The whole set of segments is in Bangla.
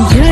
Yeah.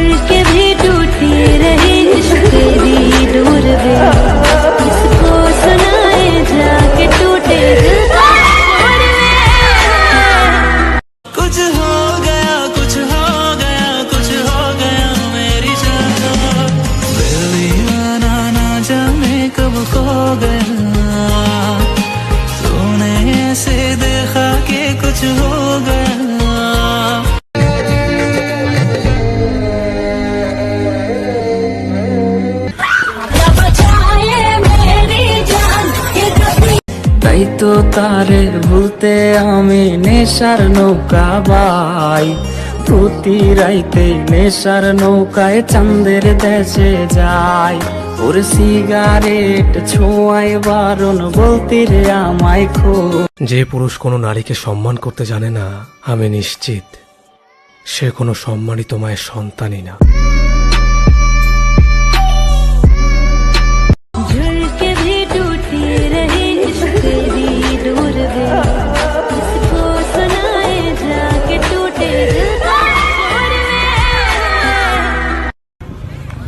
তাই তো তারে ভুলতে আমি নেশার নৌকা বাই। প্রতি রাইতে নেশার নৌকায় চাঁদের দেশে যাই। ওর সিগারেট ছোঁয়ায় বারণ বলতে রে আমায় খো যে পুরুষ কোনো নারীকে সম্মান করতে জানে না, আমি নিশ্চিত সে কোনো সম্মানিত মায়ের সন্তানই না।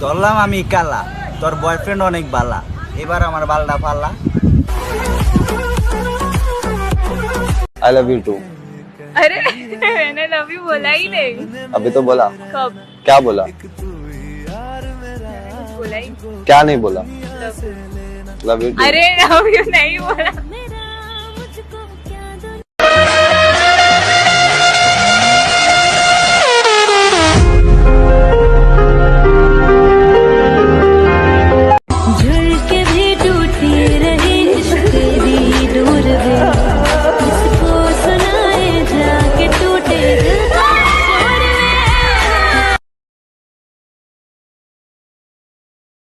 ধরলাম আমি কালা তোর বয়ফ্রেন্ড অনেক বালা এবার আমার বালটা ফালা आई लव यू टू अरे मैंने लव यू बोला ही नहीं अभी तो बोला कब क्या बोला बोला ही क्या नहीं बोला love you. Love you too अरे लव यू नहीं बोला